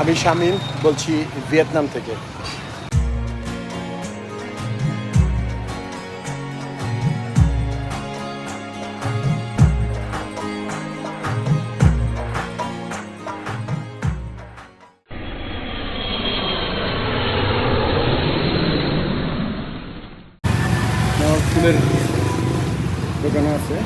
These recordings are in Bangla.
আমি শামিম বলছি ভিয়েতনাম থেকে। ফুলের দোকান আছে।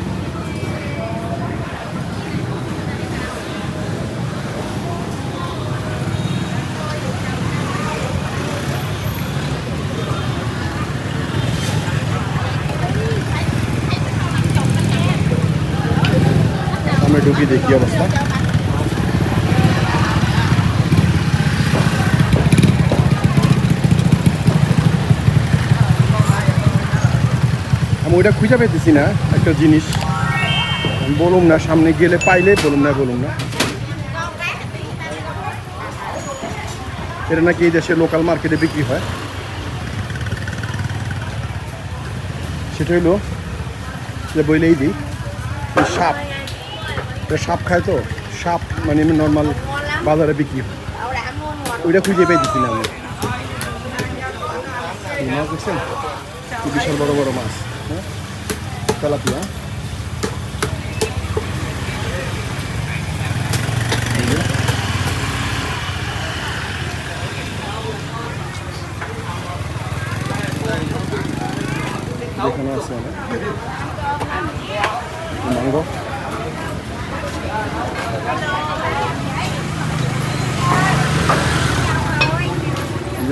আমরা ঢুকি দেখি অবস্থা। আমি ওইটা খুঁজে পেতেছি না, একটা জিনিস। বলুম না, সামনে গেলে পাইলে বলুম না বলুম না। এটা নাকি এই দেশে লোকাল মার্কেটে বিক্রি হয়। সেটা হইল, যে বইলেই দিই সাপ। সাপ খায় তো? সাপ মানে এমনি নর্মাল বাজারে বিক্রি হয়। ওইটা খুঁজে পেয়েছি না আমি। মাছ দেখছেন? বিশাল বড় বড় মাছ হ্যাঁ? তেলাপিয়া। যেখানে আছে ম্যাঙ্গো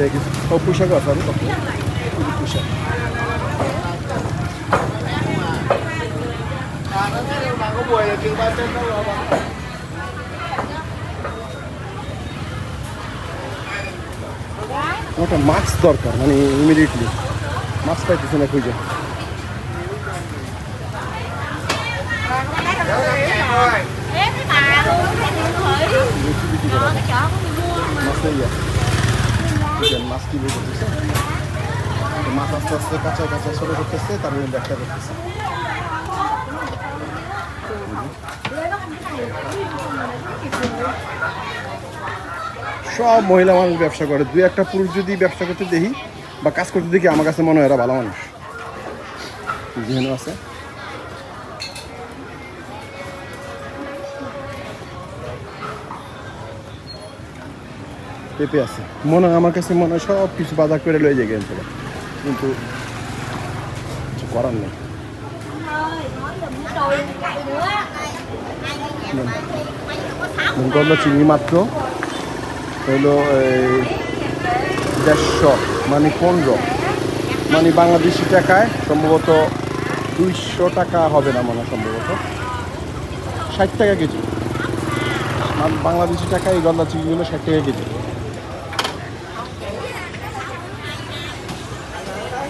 যে কিছু ও পোশাক আছে আমি কত পোশাক ওটা মাস্ক দরকার মানে ইমিডিয়েটলি মাস্ক পাইতেছে না খুঁজে Ê, cái bà luôn, cái điện thủy Ờ, cái chợ của mình mua mà মাছ নেই বুঝলেন মাছ কি বলতেছে মাছ আস্তে আস্তে কাঁচা কাঁচা ছোট করতেছে তারপরে ব্যাখ্যা করতেছে। সব মহিলা মানুষ ব্যবসা করে। দুই একটা পুরুষ যদি ব্যবসা করতে দেখি বা কাজ করতে দেখি, আমার কাছে মনে হয় এরা ভালো মানুষ। যেহেতু আছে? পেঁপে আছে। মনে হয় আমার কাছে মনে হয় সব কিছু বাজার করে লয়ে যায় গেছে। কিন্তু কিছু করার নেই। গল্প চিংড়ি মাত্র। হলো দেড়শো মানে পনেরো। মানে বাংলাদেশি টাকায় সম্ভবত দুইশো টাকা হবে না মনে সম্ভবত। ষাট টাকা কেজি। বাংলাদেশি টাকায় এই গলদা চিংড়িগুলো ষাট টাকা কেজি।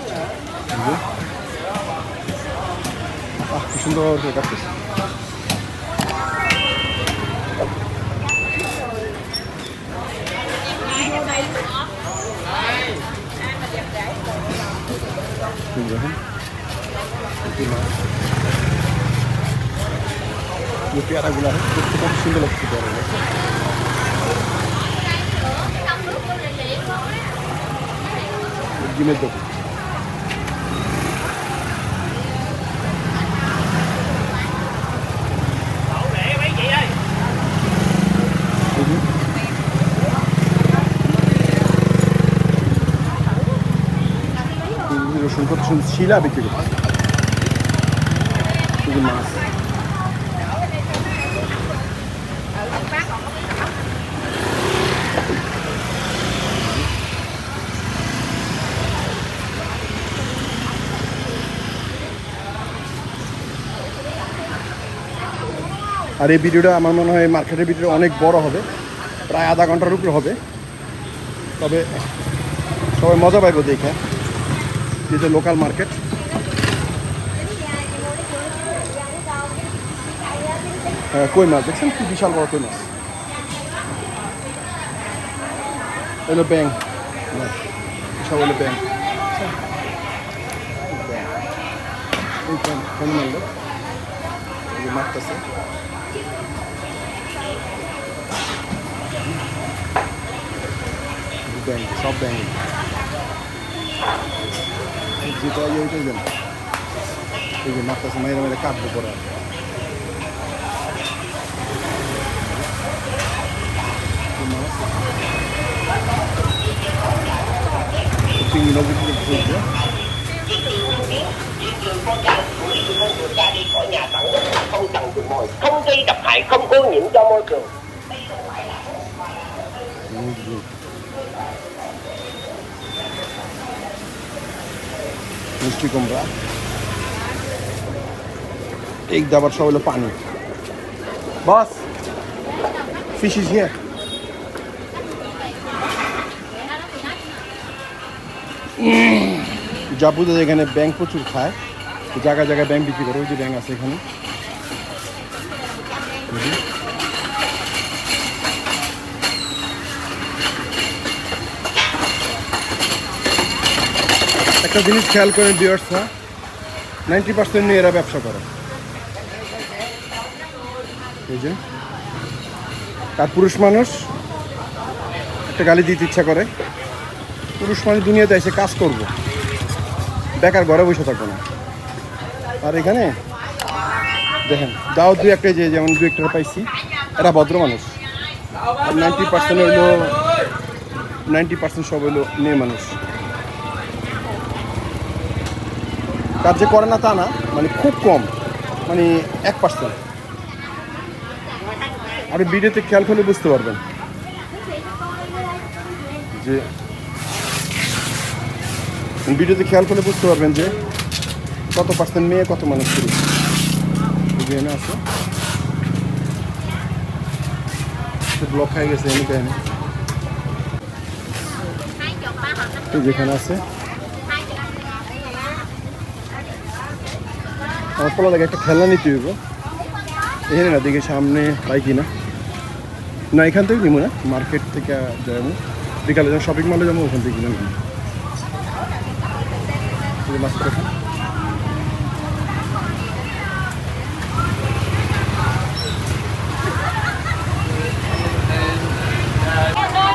এই যে। আহ কি সুন্দর করে কাটতেছে এই দেখুন এই মাছ এই পেয়ারাগুলো আছে দেখতে কত সুন্দর লাগছে পেয়ারাগুলো ডিমের দোকান এই যে। এই রসুন কত সুন্দর শিলা বিক্রি করছে মাছ আর এই ভিডিওটা আমার মনে হয় মার্কেটের ভিডিও অনেক বড় হবে। প্রায় আধা ঘণ্টার উপরে হবে। তবে সবাই মজা পাইব দেখে। যেটা লোকাল মার্কেট কই মাছ দেখছেন কি বিশাল বড় কই মাছ এলো ব্যাং সব হলো ব্যাং যে মারতেছে ব্যাংক সব ব্যাংক যেটা ইয়ে ওইটাই দেন এই যে মারতেছে মেরে মেরে কাটবে পরে আর। তো মাছ। তো চিংড়ি মাছ বিক্রি করতে চলছে। không gây độc hại không ô nhiễm cho môi trường মিষ্টি কুমড়া। এক দাবার সব হলো পানি। বস ফিশ ইজ হিয়ার জাপুদের এখানে ব্যাংক প্রচুর খায়, জায়গায় জায়গায় ব্যাংক বিক্রি করে, ওই যে ব্যাংক আছে এখানে। একটা জিনিস খেয়াল করেন বিয়ার্সরা নাইনটি পার্সেন্ট নিয়ে এরা ব্যবসা করে। এই যে, আর পুরুষ মানুষ, একটা গালি দিতে ইচ্ছা করে। পুরুষ মানুষ দুনিয়াতে এসে কাজ করব। বেকার ঘরে বসে থাকব না। আর এখানে, দেখেন দাও দু একটা যে, যেমন দু একটা পাইছি, এরা ভদ্র মানুষ। আর নাইনটি পার্সেন্ট হইল নাইনটি পার্সেন্ট সব হইল মেয়ে মানুষ। কাজ যে করে না তা না মানে খুব কম মানে এক পার্সেন্ট আপনি ভিডিওতে খেয়াল করলে বুঝতে পারবেন। যে ভিডিওতে খেয়াল করলে বুঝতে পারবেন যে কত পার্সেন্ট মেয়ে, কত মানুষ বুঝে এনে আছে ব্লক হয়ে গেছে এনে যেখানে আছে। আমার একটা খেলনা নিতে হইব। এখানে না, দেখে সামনে পাই কিনা। না, এখান থেকে নিবো না, মার্কেট থেকে যাব বিকালে যখন শপিং মলে যাব, ওখান থেকে কিনে নেব। এই যে মাছটা দেখেন।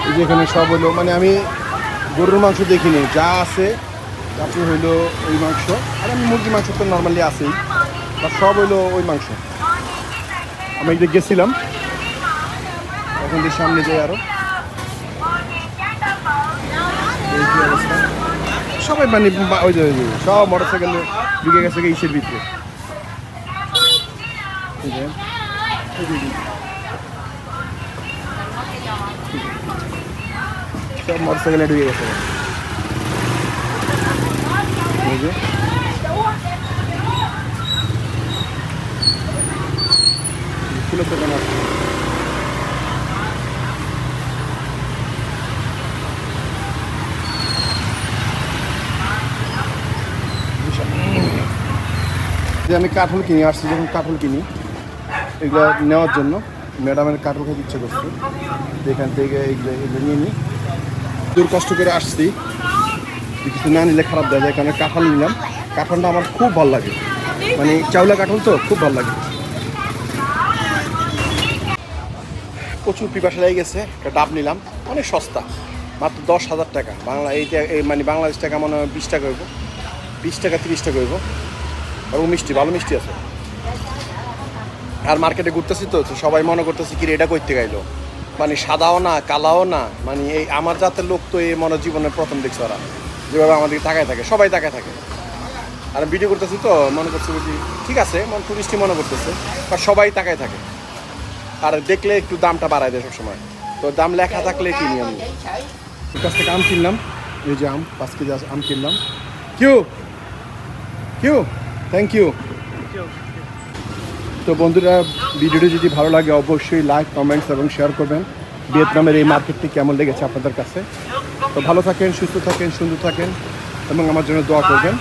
এই যে এখানে সব হলো মানে আমি গরুর মাংস দেখিনি। যা আছে, তারপরে হইল ওই মাংস। আর আমি মুরগি মাংস তো নর্মালি আছেই। বা সব হইল ওই মাংস আমি যে গেছিলাম, এখন দিয়ে সামনে যাই আরও এই কি অবস্থা? সবাই মানে ওই যে সব মোটর সাইকেল ঢুকে গেছে ইসের ভিতরে। সব মোটর সাইকেলে ঢুকে গেছে এই যে ফুলের দোকান আছে যে আমি কাঠল কিনি, আসছি যখন কাঠল কিনি, এগুলো নেওয়ার জন্য ম্যাডামের কাঠল খেতে ইচ্ছে করছে। এখান থেকে এগুলো এগুলো নিয়ে নিই দূর কষ্ট করে আসছি। কিছু না নিলে খারাপ দেওয়া যায় কারণ কাঁঠাল নিলাম। কাঁঠালটা আমার খুব ভালো লাগে। মানে চাউলা কাঁঠাল তো, খুব ভালো লাগে। প্রচুর পিপাসা লেগে গেছে, একটা ডাব নিলাম, অনেক সস্তা, মাত্র দশ হাজার টাকা। বাংলা এইটা এই মানে বাংলাদেশ টাকা মনে হয় বিশ টাকা হইব, বিশ টাকা তিরিশ টাকা হইব। আর মিষ্টি, ভালো মিষ্টি আছে। আর মার্কেটে ঘুরতেছি তো সবাই মনে করতেছি কি এটা করতে গাইলো মানে সাদাও না, কালাও না মানে এই আমার জাতের লোক তো এই মনে জীবনে প্রথম দেখছে ওরা। যেভাবে আমাদেরকে তাকায় থাকে, সবাই তাকায় থাকে। আর ভিডিও করতেছি তো, মনে করছে বুঝি ঠিক আছে, মন টুরিস্টই মনে করতেছে। আর সবাই তাকায় থাকে। আর দেখলে একটু দামটা বাড়ায় দেয় সবসময়। তো দাম লেখা থাকলে কিনি আমি। ওর কাছ থেকে আম কিনলাম এই যে আম পাঁচ কেজি আম কিনলাম। কিউ কিউ থ্যাংক ইউ তো বন্ধুরা ভিডিওটি যদি ভালো লাগে অবশ্যই লাইক কমেন্টস এবং শেয়ার করবেন। ভিয়েতনামের এই মার্কেটটি কেমন লেগেছে আপনাদের কাছে? তো ভালো থাকেন সুস্থ থাকেন সুন্দর থাকেন এবং আমার জন্য দোয়া করবেন।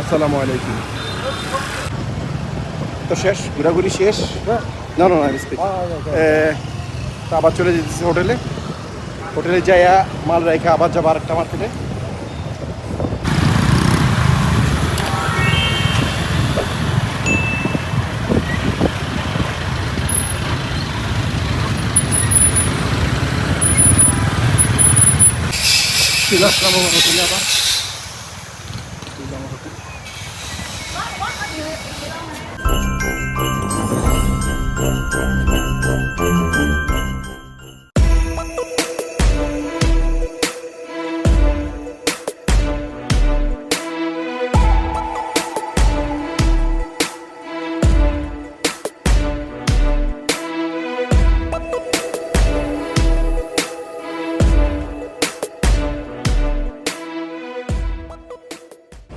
আসসালামু আলাইকুম। তো শেষ ঘোরাঘুরি শেষ? না না না স্পিক তো আবার চলে যেতেছি হোটেলে। হোটেলে যাইয়া মাল রেখে আবার যাব আরেকটা মার্কেটে apa?